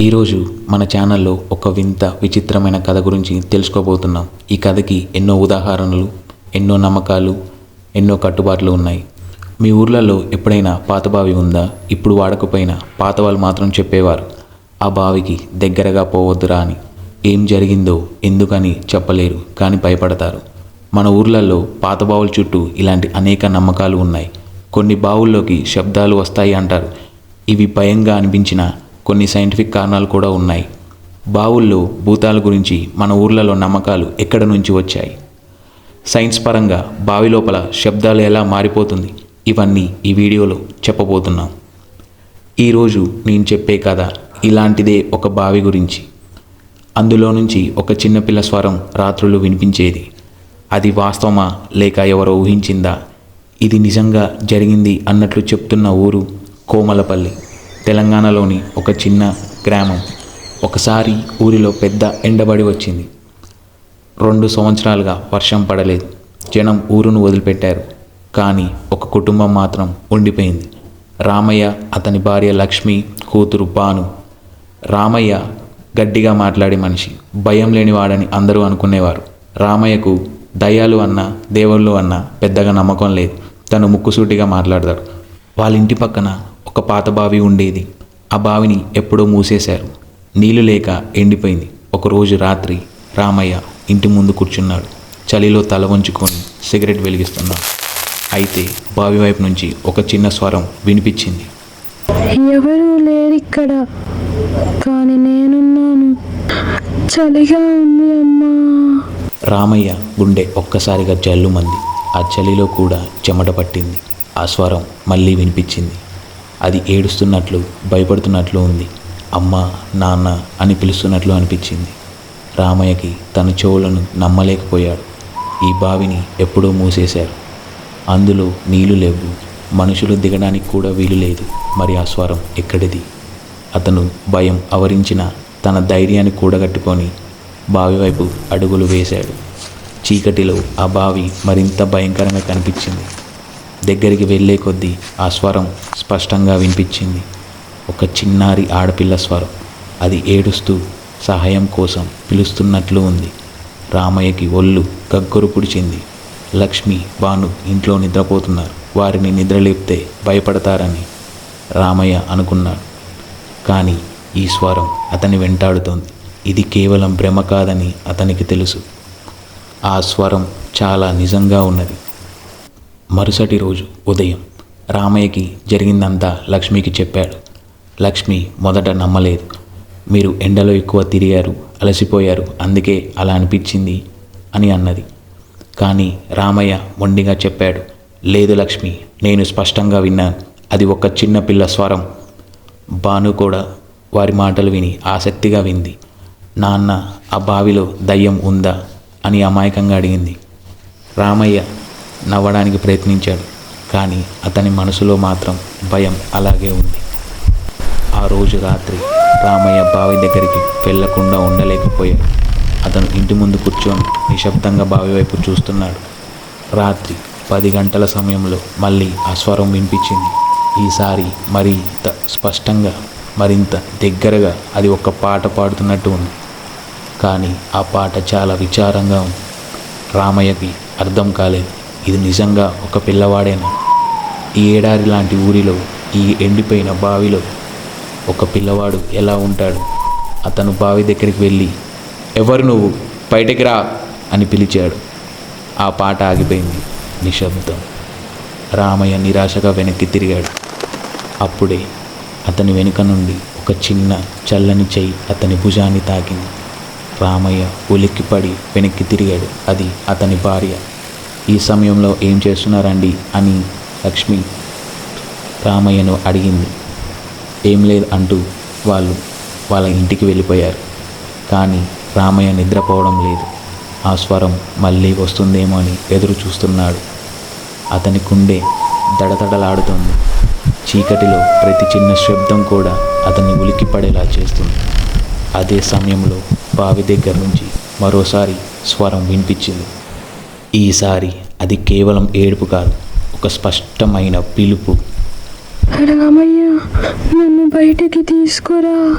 ఈరోజు మన ఛానల్లో ఒక వింత విచిత్రమైన కథ గురించి తెలుసుకోబోతున్నాం. ఈ కథకి ఎన్నో ఉదాహరణలు ఎన్నో నమ్మకాలు ఎన్నో కట్టుబాట్లు ఉన్నాయి. మీ ఊర్లలో ఎప్పుడైనా పాత బావి ఉందా? ఇప్పుడు వాడకపోయినా పాత వాళ్ళు మాత్రం చెప్పేవారు ఆ బావికి దగ్గరగా పోవద్దురా అని. ఏం జరిగిందో ఎందుకని చెప్పలేరు కానీ భయపడతారు. మన ఊర్లలో పాత బావుల చుట్టూ ఇలాంటి అనేక నమ్మకాలు ఉన్నాయి. కొన్ని బావుల్లోకి శబ్దాలు వస్తాయి అంటారు. ఇవి భయంగా అనిపించిన కొన్ని సైంటిఫిక్ కారణాలు కూడా ఉన్నాయి. బావుల్లో భూతాల గురించి మన ఊర్లలో నమ్మకాలు ఎక్కడ నుంచి వచ్చాయి? సైన్స్ పరంగా బావి లోపల శబ్దాలు ఎలా మారిపోతుంది? ఇవన్నీ ఈ వీడియోలో చెప్పబోతున్నాం. ఈరోజు నేను చెప్పే కథ ఇలాంటిదే ఒక బావి గురించి. అందులో నుంచి ఒక చిన్నపిల్ల స్వరం రాత్రులు వినిపించేది. అది వాస్తవమా లేక ఎవరో ఊహించిందా? ఇది నిజంగా జరిగింది అన్నట్లు చెప్తున్న ఊరు కోమలపల్లి. తెలంగాణలోని ఒక చిన్న గ్రామం. ఒకసారి ఊరిలో పెద్ద ఎండబడి వచ్చింది. రెండు సంవత్సరాలుగా వర్షం పడలేదు. జనం ఊరును వదిలిపెట్టారు. కానీ ఒక కుటుంబం మాత్రం ఉండిపోయింది. రామయ్య అతని భార్య లక్ష్మి కూతురు బాను రామయ్య గట్టిగా మాట్లాడే మనిషి. భయం లేనివాడని అందరూ అనుకునేవారు. రామయ్యకు దయ్యాలు అన్న దేవుళ్ళు అన్న పెద్దగా నమ్మకం లేదు. తను ముక్కుసూటిగా మాట్లాడతాడు. వాళ్ళ ఇంటి పక్కన ఒక పాత బావి ఉండేది. ఆ బావిని ఎప్పుడో మూసేశారు. నీళ్ళు లేక ఎండిపోయింది. ఒకరోజు రాత్రి రామయ్య ఇంటి ముందు కూర్చున్నాడు. చలిలో తల వంచుకొని సిగరెట్ వెలిగిస్తున్నాడు. అయితే బావి వైపు నుంచి ఒక చిన్న స్వరం వినిపించింది. ఎవరూ లేరు ఇక్కడ కానీ నేనున్నాను. చలిగా ఉంది అమ్మా. రామయ్య గుండె ఒక్కసారిగా జల్లుమంది. ఆ చలిలో కూడా చెమట పట్టింది. ఆ స్వరం మళ్ళీ వినిపించింది. అది ఏడుస్తున్నట్లు భయపడుతున్నట్లు ఉంది. అమ్మ నాన్న అని పిలుస్తున్నట్లు అనిపించింది. రామయ్యకి తన చెవులను నమ్మలేకపోయాడు. ఈ బావిని ఎప్పుడో మూసేశారు. అందులో నీళ్ళు లేవు. మనుషులు దిగడానికి కూడా వీలు లేదు. మరి ఆ స్వరం ఎక్కడిది? అతను భయం ఆవరించిన తన ధైర్యాన్ని కూడగట్టుకొని బావి వైపు అడుగులు వేశాడు. చీకటిలో ఆ బావి మరింత భయంకరంగా కనిపించింది. దగ్గరికి వెళ్ళే కొద్దీ ఆ స్వరం స్పష్టంగా వినిపించింది. ఒక చిన్నారి ఆడపిల్ల స్వరం. అది ఏడుస్తూ సహాయం కోసం పిలుస్తున్నట్లు ఉంది. రామయ్యకి ఒళ్ళు గగ్గురు పుడిచింది. లక్ష్మి భాను ఇంట్లో నిద్రపోతున్నారు. వారిని నిద్రలేపితే భయపడతారని రామయ్య అనుకున్నాడు. కానీ ఈ స్వరం అతని వెంటాడుతోంది. ఇది కేవలం భ్రమ కాదని అతనికి తెలుసు. ఆ స్వరం చాలా నిజంగా ఉన్నది. మరుసటి రోజు ఉదయం రామయ్యకి జరిగిందంతా లక్ష్మికి చెప్పాడు. లక్ష్మి మొదట నమ్మలేదు. మీరు ఎండలో ఎక్కువ తిరిగారు అలసిపోయారు అందుకే అలా అనిపించింది అని అన్నది. కానీ రామయ్య మొండిగా చెప్పాడు లేదు లక్ష్మి నేను స్పష్టంగా విన్నాను. అది ఒక చిన్న పిల్ల స్వరం. భాను కూడా వారి మాటలు విని ఆసక్తిగా వింది. నాన్న ఆ బావిలో దయ్యం ఉందా అని అమాయకంగా అడిగింది. రామయ్య నవ్వడానికి ప్రయత్నించాడు. కానీ అతని మనసులో మాత్రం భయం అలాగే ఉంది. ఆ రోజు రాత్రి రామయ్య బావి దగ్గరికి వెళ్ళకుండా ఉండలేకపోయాడు. అతను ఇంటి ముందు కూర్చొని నిశ్శబ్దంగా బావి వైపు చూస్తున్నాడు. రాత్రి పది గంటల సమయంలో మళ్ళీ ఆ స్వరం వినిపించింది. ఈసారి మరింత స్పష్టంగా మరింత దగ్గరగా అది ఒక పాట పాడుతున్నట్టు ఉంది. కానీ ఆ పాట చాలా విచారంగా ఉంది. రామయ్యకి అర్థం కాలేదు. ఇది నిజంగా ఒక పిల్లవాడేనా? ఈ ఏడారి లాంటి ఊరిలో ఈ ఎండిపోయిన బావిలో ఒక పిల్లవాడు ఎలా ఉంటాడు? అతను బావి దగ్గరికి వెళ్ళి ఎవరు నువ్వు? బయటికి రా! అని పిలిచాడు. ఆ పాట ఆగిపోయింది నిశ్శబ్దం రామయ్య నిరాశగా వెనక్కి తిరిగాడు. అప్పుడే అతని వెనుక నుండి ఒక చిన్న చల్లని చెయ్యి అతని భుజాన్ని తాకింది. రామయ్య ఉలిక్కిపడి వెనక్కి తిరిగాడు. అది అతని భార్య. ఈ సమయంలో ఏం చేస్తున్నారండి? అని లక్ష్మి రామయ్యను అడిగింది. ఏం లేదు అంటూ వాళ్ళు వాళ్ళ ఇంటికి వెళ్ళిపోయారు. కానీ రామయ్య నిద్రపోవడం లేదు. ఆ స్వరం మళ్ళీ వస్తుందేమో అని ఎదురు చూస్తున్నాడు. అతని గుండె దడదడలాడుతుంది. చీకటిలో ప్రతి చిన్న శబ్దం కూడా అతన్ని ఉలిక్కిపడేలా చేస్తుంది. అదే సమయంలో బావి దగ్గర నుంచి మరోసారి స్వరం వినిపించింది. ఈసారి అది కేవలం ఏడుపు కాదు ఒక స్పష్టమైన పిలుపు. రామయ్య నన్ను బయటికి తీసుకురా.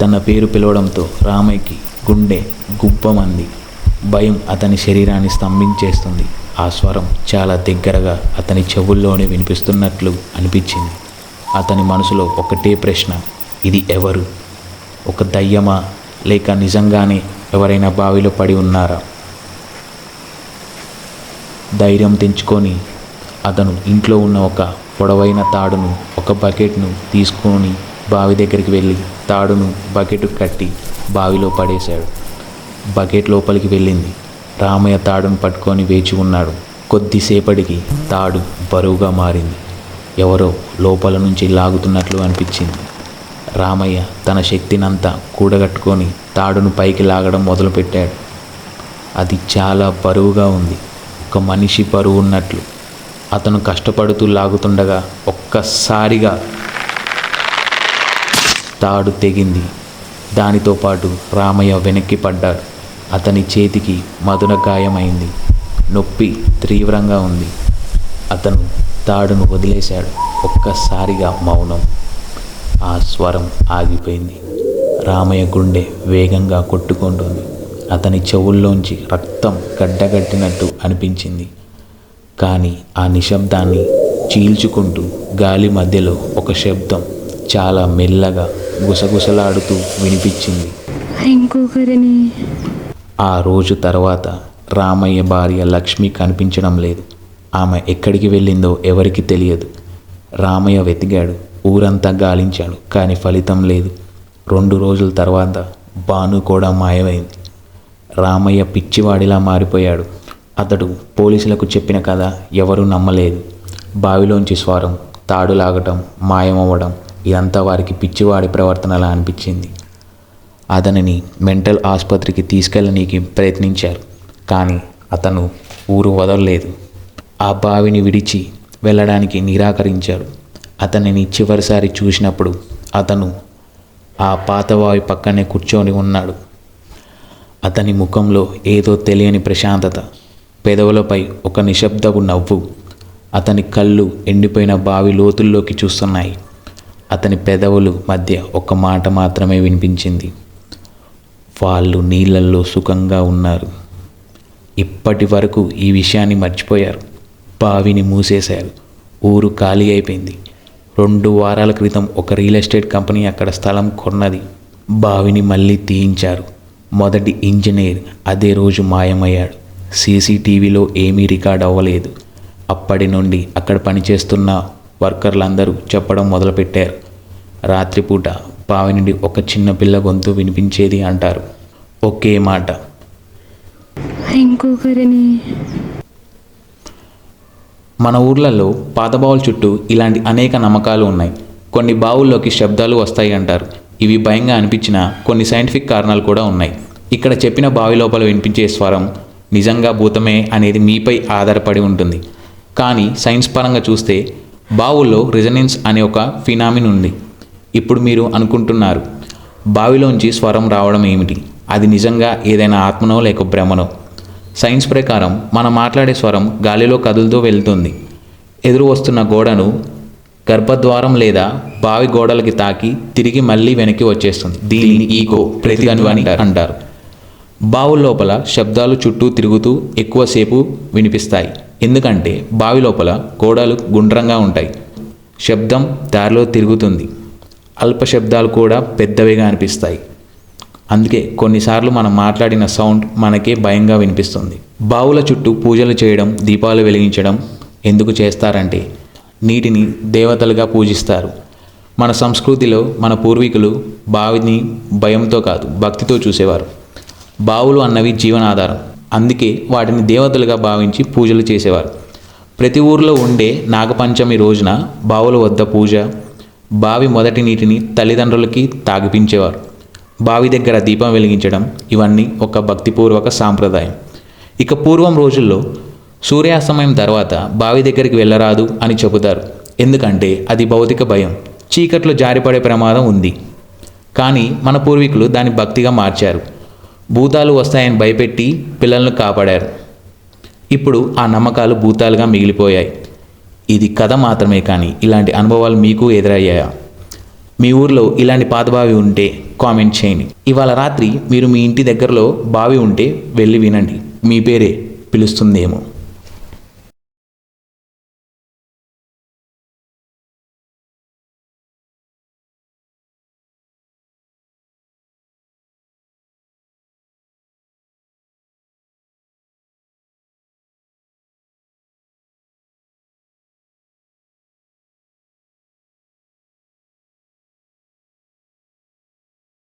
తన పేరు పిలవడంతో రామయ్యకి గుండె గుప్పమంది. భయం అతని శరీరాన్ని స్తంభించేస్తుంది. ఆ స్వరం చాలా దగ్గరగా అతని చెవుల్లోనే వినిపిస్తున్నట్లు అనిపించింది. అతని మనసులో ఒకటే ప్రశ్న ఇది ఎవరు? ఒక దయ్యమా? లేక నిజంగానే ఎవరైనా బావిలో పడి ఉన్నారా? ధైర్యం తెంచుకొని అతను ఇంట్లో ఉన్న ఒక పొడవైన తాడును ఒక బకెట్ను తీసుకొని బావి దగ్గరికి వెళ్ళి తాడును బకెట్ కట్టి బావిలో పడేశాడు. బకెట్ లోపలికి వెళ్ళింది. రామయ్య తాడును పట్టుకొని వేచి ఉన్నాడు. కొద్దిసేపటికి తాడు బరువుగా మారింది. ఎవరో లోపల నుంచి లాగుతున్నట్లు అనిపించింది. రామయ్య తన శక్తినంతా కూడగట్టుకొని తాడును పైకి లాగడం మొదలుపెట్టాడు. అది చాలా బరువుగా ఉంది. ఒక మనిషి పరువు ఉన్నట్లు అతను కష్టపడుతూ లాగుతుండగా ఒక్కసారిగా తాడు తెగింది. దానితో పాటు రామయ్య వెనక్కి పడ్డాడు. అతని చేతికి మధున గాయమైంది. నొప్పి తీవ్రంగా ఉంది. అతను తాడును వదిలేశాడు. ఒక్కసారిగా మౌనం. ఆ స్వరం ఆగిపోయింది. రామయ్య గుండె వేగంగా కొట్టుకుంటుంది. అతని చెవుల్లోంచి రక్తం గడ్డగట్టినట్టు అనిపించింది. కానీ ఆ నిశ్శబ్దాన్ని చీల్చుకుంటూ గాలి మధ్యలో ఒక శబ్దం చాలా మెల్లగా గుసగుసలాడుతూ వినిపించింది. ఇంకొకరిని? ఆ రోజు తర్వాత రామయ్య భార్య లక్ష్మి కనిపించడం లేదు. ఆమె ఎక్కడికి వెళ్ళిందో ఎవరికి తెలియదు. రామయ్య వెతికాడు ఊరంతా గాలించాడు కానీ ఫలితం లేదు. రెండు రోజుల తర్వాత భాను కూడా మాయమైంది. రామయ్య పిచ్చివాడిలా మారిపోయాడు. అతడు పోలీసులకు చెప్పిన కథ ఎవరూ నమ్మలేదు. బావిలోంచి స్వరం తాడు లాగటం మాయమవ్వడం ఇదంతా వారికి పిచ్చివాడి ప్రవర్తనలా అనిపించింది. అతనిని మెంటల్ ఆసుపత్రికి తీసుకెళ్ళనీకి ప్రయత్నించారు కానీ అతను ఊరు వదలలేదు. ఆ బావిని విడిచి వెళ్ళడానికి నిరాకరించాడు. అతనిని చివరిసారి చూసినప్పుడు అతను ఆ పాతవావి పక్కనే కూర్చొని ఉన్నాడు. అతని ముఖంలో ఏదో తెలియని ప్రశాంతత. పెదవులపై ఒక నిశ్శబ్దపు నవ్వు. అతని కళ్ళు ఎండిపోయిన బావి లోతుల్లోకి చూస్తున్నాయి. అతని పెదవులు మధ్య ఒక మాట మాత్రమే వినిపించింది. వాళ్ళు నీళ్ళల్లో సుఖంగా ఉన్నారు. ఇప్పటి వరకు ఈ విషయాన్ని మర్చిపోయారు. బావిని మూసేశారు. ఊరు ఖాళీ అయిపోయింది. రెండు వారాల క్రితం ఒక రియల్ ఎస్టేట్ కంపెనీ అక్కడ స్థలం కొన్నది. బావిని మళ్ళీ తీయించారు. మొదటి ఇంజనీర్ అదే రోజు మాయమయ్యాడు. సీసీటీవీలో ఏమీ రికార్డ్ అవ్వలేదు. అప్పటి నుండి అక్కడ పనిచేస్తున్న వర్కర్లందరూ చెప్పడం మొదలుపెట్టారు. రాత్రిపూట బావి నుండి ఒక చిన్న పిల్ల గొంతు వినిపించేది అంటారు. ఒకే మాట. ఇంకొకరిని. మన ఊర్లలో పాత బావుల చుట్టూ ఇలాంటి అనేక నమ్మకాలు ఉన్నాయి. కొన్ని బావుల్లోకి శబ్దాలు వస్తాయి అంటారు. ఇవి భయంగా అనిపించిన కొన్ని సైంటిఫిక్ కారణాలు కూడా ఉన్నాయి. ఇక్కడ చెప్పిన బావి లోపల వినిపించే స్వరం నిజంగా భూతమే అనేది మీపై ఆధారపడి ఉంటుంది. కానీ సైన్స్ పరంగా చూస్తే బావుల్లో రిజనెన్స్ అనే ఒక ఫినామిన్ ఉంది. ఇప్పుడు మీరు అనుకుంటున్నారు బావిలోంచి స్వరం రావడం ఏమిటి? అది నిజంగా ఏదైనా ఆత్మనో లేక భ్రమనో? సైన్స్ ప్రకారం మనం మాట్లాడే స్వరం గాలిలో కదులుతూ వెళ్తుంది. ఎదురు వస్తున్న గోడను గర్భద్వారం లేదా బావి గోడలకి తాకి తిరిగి మళ్ళీ వెనక్కి వచ్చేస్తుంది. దీనిని ఈగో ప్రతిధ్వని అంటారు. బావు లోపల శబ్దాలు చుట్టూ తిరుగుతూ ఎక్కువసేపు వినిపిస్తాయి. ఎందుకంటే బావి లోపల గోడలు గుండ్రంగా ఉంటాయి. శబ్దం దారిలో తిరుగుతుంది. అల్ప శబ్దాలు కూడా పెద్దవిగా అనిపిస్తాయి. అందుకే కొన్నిసార్లు మనం మాట్లాడిన సౌండ్ మనకే భయంగా వినిపిస్తుంది. బావుల చుట్టూ పూజలు చేయడం దీపాలు వెలిగించడం ఎందుకు చేస్తారంటే నీటిని దేవతలుగా పూజిస్తారు. మన సంస్కృతిలో మన పూర్వీకులు బావిని భయంతో కాదు భక్తితో చూసేవారు. బావులు అన్నవి జీవనాధారం. అందుకే వాటిని దేవతలుగా భావించి పూజలు చేసేవారు. ప్రతి ఊర్లో ఉండే నాగపంచమి రోజున బావుల వద్ద పూజ బావి మొదటి నీటిని తల్లిదండ్రులకి తాగిపించేవారు. బావి దగ్గర దీపం వెలిగించడం ఇవన్నీ ఒక భక్తిపూర్వక సాంప్రదాయం. ఇక పూర్వం రోజుల్లో సూర్యాస్తమయం తర్వాత బావి దగ్గరికి వెళ్ళరాదు అని చెబుతారు. ఎందుకంటే అది భౌతిక భయం. చీకట్లో జారిపడే ప్రమాదం ఉంది. కానీ మన పూర్వీకులు దాన్ని భక్తిగా మార్చారు. భూతాలు వస్తాయని భయపెట్టి పిల్లలను కాపాడారు. ఇప్పుడు ఆ నమ్మకాలు భూతాలుగా మిగిలిపోయాయి. ఇది కథ మాత్రమే కానీ ఇలాంటి అనుభవాలు మీకు ఎదురయ్యాయా? మీ ఊర్లో ఇలాంటి పాత బావి ఉంటే కామెంట్ చేయండి. ఇవాళ రాత్రి మీరు మీ ఇంటి దగ్గరలో బావి ఉంటే వెళ్ళి వినండి. మీ పేరే పిలుస్తుందేమో.